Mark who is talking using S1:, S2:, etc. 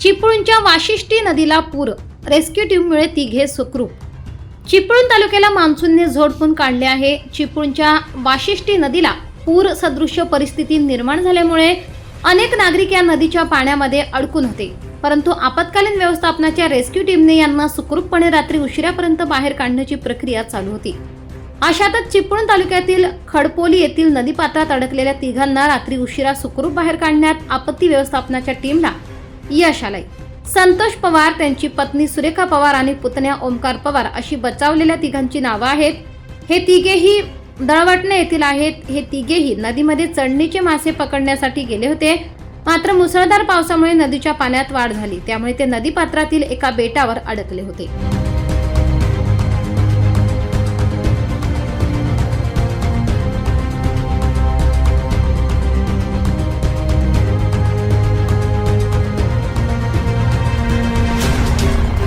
S1: चिपळूणच्या वाशिष्ठी नदीला पूर. रेस्क्यू टीममुळे तिघे सुखरूप. चिपळूण तालुक्याला मान्सूनने झोडपून काढले आहे. चिपळूणच्या वाशिष्ठी नदीला पूर सदृश्य परिस्थिती निर्माण झाल्यामुळे अनेक नागरिक या नदीच्या पाण्यामध्ये अडकून होते. परंतु आपत्कालीन व्यवस्थापनाच्या रेस्क्यू टीमने यांना सुखरूपपणे रात्री उशिरापर्यंत बाहेर काढण्याची प्रक्रिया चालू होती. अशातच चिपळूण तालुक्यातील खडपोली येथील नदीपात्रात अडकलेल्या तिघांना रात्री उशिरा सुखरूप बाहेर काढण्यात आपत्ती व्यवस्थापनाच्या टीमला यश आलंय संतोष पवार त्यांची पत्नी सुरेखा पवार आणि पुतण्या ओमकार पवार अशी बचावलेल्या तिघांची नावं आहेत. हे तिघेही दळवटणे येथील आहेत. हे तिघेही नदीमध्ये चढणीचे मासे पकडण्यासाठी गेले होते. मात्र मुसळधार पावसामुळे नदीच्या पाण्यात वाढ झाली. त्यामुळे ते नदीपात्रातील एका बेटावर अडकले होते.